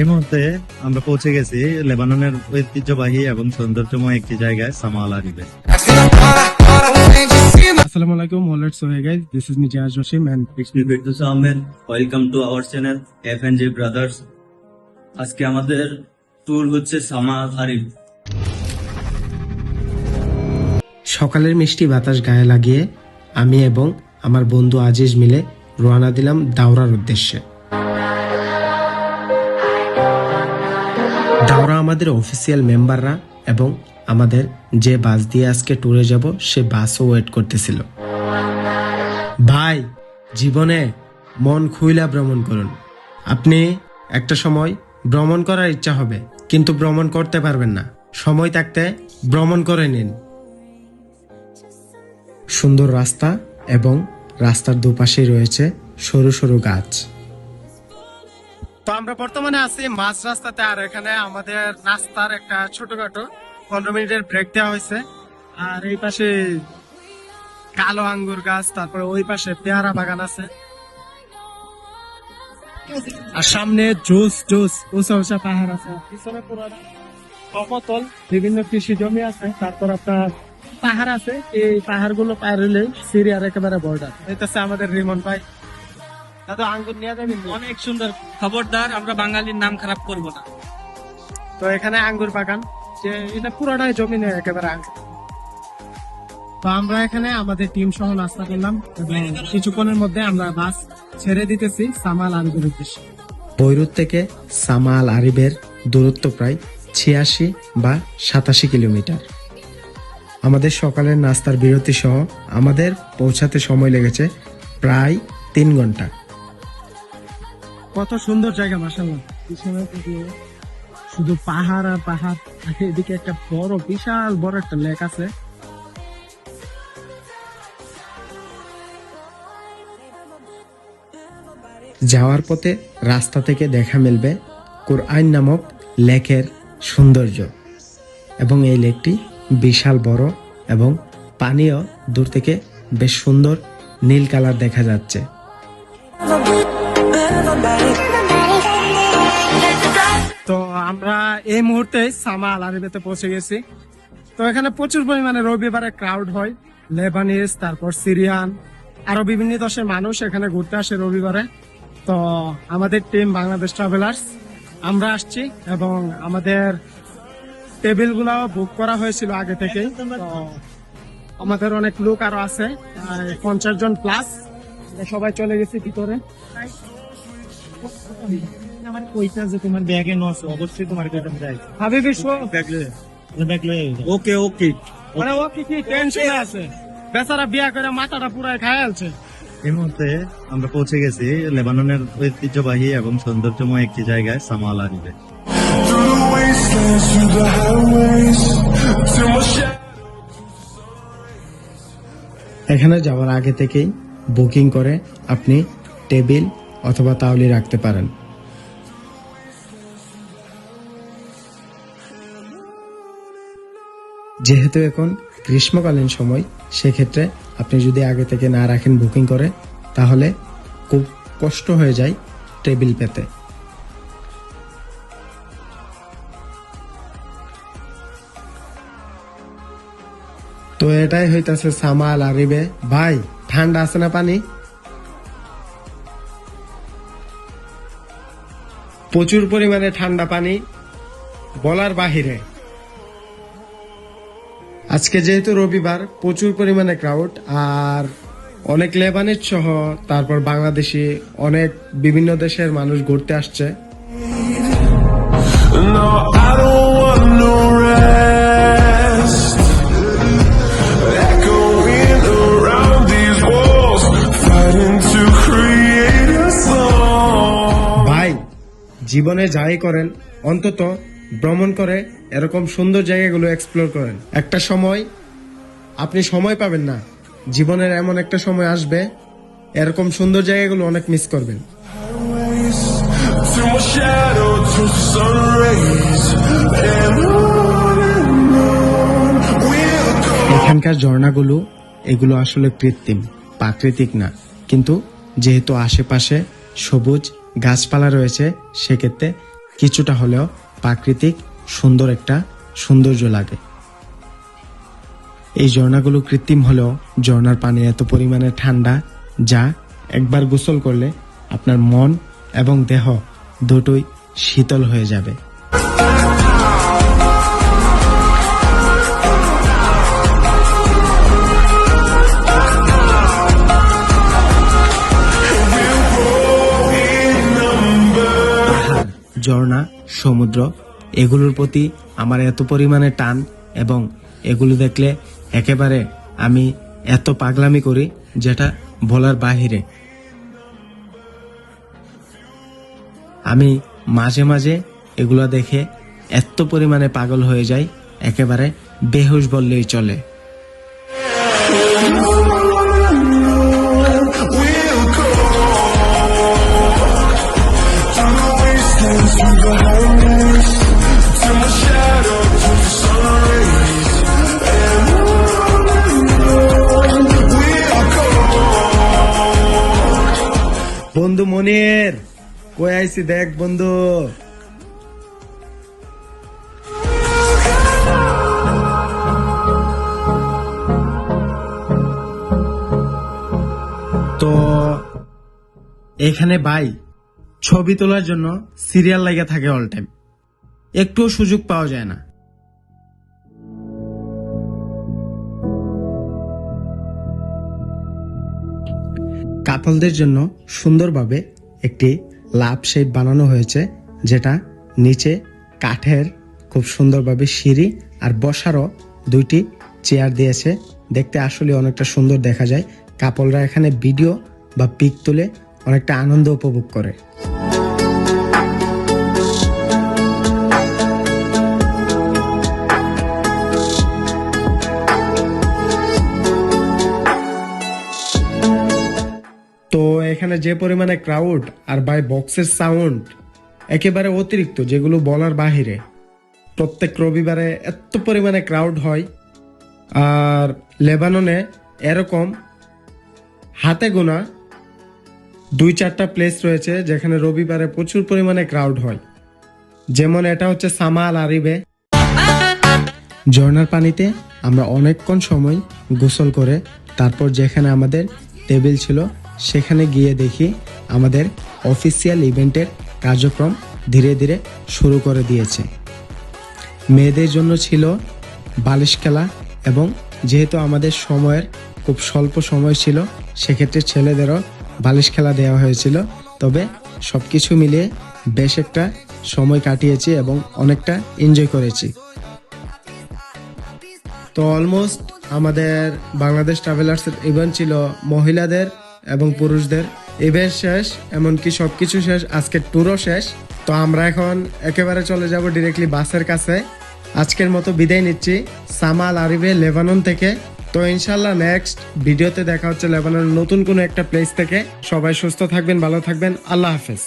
এই মুহূর্তে আমরা পৌঁছে গেছি লেবাননের ঐতিহ্যবাহী এবং সৌন্দর্যময় একটি জায়গায় সামাল আরিবে। Assalamu alaikum, all right, so hey guys, this is me Jaz Joshim and Firdous Ahmed welcome to our channel F N G brothers আজকে আমাদের ট্যুর হচ্ছে সামাল আরিব। সকালের মিষ্টি বাতাস গায়ে লাগিয়ে আমি এবং আমার বন্ধু আজিজ মিলে রওনা দিলাম দাওরার উদ্দেশ্যে। আমাদের অফিসিয়াল মেম্বাররা এবং আমাদের যে বাস দিয়ে আজকে ট্যুরে যাব, সে বাসও ওয়েট করতেছিল। ভাই, জীবনে মন খুইলা ভ্রমণ করুন। আপনি একটা সময় ভ্রমণ করার ইচ্ছা হবে, কিন্তু ভ্রমণ করতে পারবেন না। সময় থাকতে ভ্রমণ করে নিন। সুন্দর রাস্তা এবং রাস্তার দুপাশে রয়েছে সরু সরু গাছ। তো আমরা বর্তমানে আছি মাঝ রাস্তাতে, আর এখানে আমাদের রাস্তার একটা ছোটখাটো পনেরো মিনিটের ব্রেক দেওয়া হয়েছে। আর এই পাশে কালো আঙ্গুর গাছ, তারপরে ওই পাশে পেয়ারা বাগান আছে। আর সামনে জোস জোস, উঁচা উঁচা পাহাড় আছে। পিছনে সমতল বিভিন্ন কৃষি জমি আছে। তারপর আপনার পাহাড় আছে। এই পাহাড়গুলো পার হলে সিরিয়ার একেবারে বর্ডার এটাছে আমাদের রিমন ভাই। দাদা আঙ্গুর নিয়ে যাবেন অনেক সুন্দর। খবরদার আমরা বাঙালির নাম খারাপ করব না। তো এখানে আঙ্গুর বাগান যে এটা পুরোটাই জমি নেই একেবারে আঙ্গুর। তো আমরা এখানে আমাদের টিম সহ নাস্তা করলাম এবং কিছুক্ষণের মধ্যে আমরা বাস ছেড়ে দিতেছি সামাল আরিবের উদ্দেশ্যে। বৈরুত থেকে সামাল আরিবের দূরত্ব প্রায় ছিয়াশি বা সাতাশি কিলোমিটার। আমাদের সকালের নাস্তার বিরতি সহ আমাদের পৌঁছাতে সময় লেগেছে প্রায় তিন ঘণ্টা। কত সুন্দর জায়গা মাসাল্লাহ পিছনে শুধু পাহাড় আর পাহাড় এদিকে একটা বড়, বিশাল বড় একটা লেক আছে। যাওয়ার পথে রাস্তা থেকে দেখা মিলবে কোরআন নামক লেকের সৌন্দর্য। এবং এই লেকটি বিশাল বড় এবং পানীয় দূর থেকে বেশ সুন্দর নীল কালার দেখা যাচ্ছে। তো আমরা এই মুহূর্তে সামাল আরবিতে পৌঁছে গেছি। তো এখানে প্রচুর পরিমাণে রবিবারে ক্রাউড হয়। লেবানিজ তারপর সিরিয়ান আরও বিভিন্ন দেশের মানুষ এখানে ঘুরতে আসে রবিবারে। তো আমাদের টিম বাংলাদেশ ট্রাভেলার্স আমরা আসছি এবং আমাদের টেবিল গুলাও বুক করা হয়েছিল আগে থেকে আমাদের অনেক লোক আরও আছে পঞ্চাশ জন প্লাস সবাই চলে গেছি ভিতরে। আমার কইতা যে তোমার ব্যাগে নস অবশ্যই তোমার কাছে যাই হাবিবি শো ব্যাগ লয়ে ব্যাগ লয়ে। ওকে ওকে মানে ও কি কি টেনশন আছে? বেচারা বিয়া করে মাথাটা পুরাই এই মুহূর্তে আমরা পৌঁছে গেছি লেবাননের ঐতিহ্যবাহী এবং সৌন্দর্যময় একটি জায়গায় সামাল shadow. এখানে যাওয়ার আগে থেকেই বুকিং করে আপনি টেবিল অথবা তাওলি রাখতে পারেন। যেহেতু এখন গ্রীষ্মকালীন সময়, সেক্ষেত্রে আপনি যদি আগে থেকে না রাখেন বুকিং করে, তাহলে খুব কষ্ট হয়ে যায় টেবিল পেতে। তো এটাই হইতাছে সামাল আরিবে। ভাই, ঠান্ডা আছে না পানি? প্রচুর পরিমাণে ঠান্ডা পানি বলার বাহিরে। আজকে যেহেতু রবিবার, প্রচুর পরিমাণে ক্রাউড আর অনেক লেবানিজ সহ তারপর বাংলাদেশি অনেক বিভিন্ন দেশের মানুষ ঘুরতে আসছে। জীবনে যাই করেন অন্তত ভ্রমণ করে এরকম সুন্দর জায়গাগুলো এক্সপ্লোর করেন। একটা সময় আপনি সময় পাবেন না। জীবনের এমন একটা সময় আসবে এরকম সুন্দর জায়গাগুলো অনেক মিস করবেন. এখানকার ঝর্ণাগুলো এগুলো আসলে কৃত্রিম প্রাকৃতিক না। কিন্তু যেহেতু আশেপাশে সবুজ গাছপালা রয়েছে, সেক্ষেত্রে কিছুটা হলেও প্রাকৃতিক সুন্দর একটা সৌন্দর্য লাগে। এই ঝর্ণাগুলো কৃত্রিম হলেও ঝর্ণার পানি এত পরিমাণে ঠান্ডা যা একবার গোসল করলে আপনার মন এবং দেহ দুটোই শীতল হয়ে যাবে। ঝর্ণা, সমুদ্র, এগুলোর প্রতি আমার এত পরিমাণে টান এবং এগুলো দেখলে একেবারে আমি এত পাগলামি করি যেটা বলার বাহিরে। আমি মাঝে মাঝে এগুলো দেখে এত পরিমাণে পাগল হয়ে যাই, একেবারে বেহুশ বললেই চলে। বন্ধু মনির, কই আইছি দেখ বন্ধু। তো এখানে ভাই, ছবি তোলার জন্য সিরিয়াল লাগে থাকে অল টাইম একটুও সুযোগ পাওয়া যায় না। কাপলদের জন্য সুন্দরভাবে একটি লাভ শেপ বানানো হয়েছে, যেটা নিচে কাঠের খুব সুন্দরভাবে সিঁড়ি আর বসারও দুইটি চেয়ার দিয়েছে। দেখতে আসলে অনেকটা সুন্দর দেখা যায়। কাপলরা এখানে ভিডিও বা পিক তুলে অনেকটা আনন্দ উপভোগ করে। এখানে যে পরিমাণে ক্রাউড আর বাই বক্সের সাউন্ড একেবারে অতিরিক্ত, যেগুলো বলার বাহিরে। প্রত্যেক রবিবারে এত পরিমাণে ক্রাউড হয়। আর লেবাননে এরকম হাতে গোনা দুই চারটা প্লেস রয়েছে যেখানে রবিবারে প্রচুর পরিমাণে ক্রাউড হয়। যেমন এটা হচ্ছে সামাল আরিবে। ঝর্ণার পানিতে আমরা অনেকক্ষণ সময় গোসল করে তারপর যেখানে আমাদের টেবিল ছিল সেখানে গিয়ে দেখি আমাদের অফিসিয়াল ইভেন্টের কার্যক্রম ধীরে ধীরে শুরু করে দিয়েছে। মেয়েদের জন্য ছিল বালিশ খেলা এবং যেহেতু আমাদের সময়ের খুব স্বল্প সময় ছিল, সেক্ষেত্রে ছেলেদেরও বালিশ খেলা দেওয়া হয়েছিল। তবে সব কিছু মিলিয়ে বেশ একটা সময় কাটিয়েছি এবং অনেকটা এনজয় করেছি। তো অলমোস্ট আমাদের বাংলাদেশ ট্রাভেলার্সের ইভেন্ট ছিল মহিলাদের এবং পুরুষদের। ইভেন্ট শেষ, এমনকি সবকিছু শেষ, আজকের ট্যুরও শেষ। তো আমরা এখন একেবারে চলে যাব ডিরেক্টলি বাসের কাছে। আজকের মতো বিদায় নিচ্ছি। সামাল আরিবে লেবানন থেকে। তো ইনশাল্লাহ নেক্সট ভিডিওতে দেখা হচ্ছে লেবাননের নতুন কোনো একটা প্লেস থেকে। সবাই সুস্থ থাকবেন, ভালো থাকবেন। আল্লাহ হাফেজ।